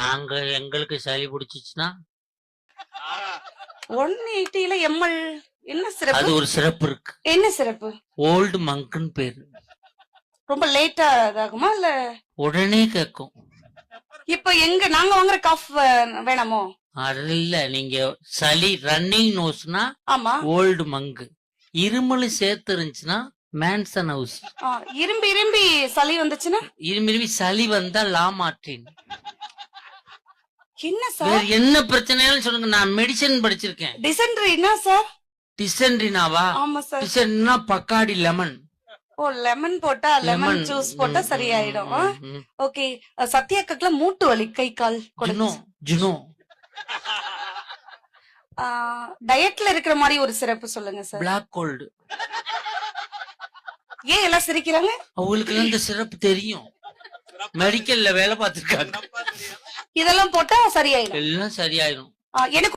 நாங்க எங்களுக்கு சளி பிடிச்சிச்சுன்னா? ஒன் எயிட்டில எம்எல். என்ன அது சிறப்பு ஒரு சிறப்பு இருக்கு. என்ன சிறப்பு? ஓல்டு மங்குன்னு பேரு. ரொம்ப லேட்டா இதாகுமா இல்ல? உடனே கேட்கும் இப்ப எங்க நாங்க வாங்குற காஃப் வேணாமோ? அது இல்ல நீங்க சளி ரன்னிங் நோஸ்னா ஆமா. ஓல்டு மங்கு. இருமல் சேர்த்து இருந்துச்சுன்னா மேன்சன் ஹவுஸ். ஆ, இரும்பி இரும்பி சளி வந்துச்சுன்னா? இரும்பி இரும்பி சளி வந்தா லாமாற்றின் என்ன வேற சார் என்ன பிரச்சனையாலும் சொல்லுங்க நான் மெடிசன் படிச்சிருக்கேன். டிசென்ட்ரினா சார் டிசென்ட்ரினாவா ஆமா சார் டிசென்ட்ரினா பக்காடி லெமன் ஓ லெமன் போட்டா லெமன் ஜூஸ் போட்டா சரியாயிடும். ஓகே சத்யாக்கக்குல மூட்டு வலி கை கால் ஜுனோ கொடுக்கும் ஜுனோ. டயட்ல இருக்கிற மாதிரி ஒரு சிறப்பு சொல்லுங்க சார் பிளாக் கோல்டு ஏன் எல்லாம் சிரிக்கிறாங்க? அவங்களுக்கு எல்லாம் இந்த சிறப்பு தெரியும். மெடிக்கல்ல வேலை பார்த்திருக்காங்க. இதெல்லாம் போட்டா சரியாயிடும். எல்லாம் சரியாயிடும் எனக்கு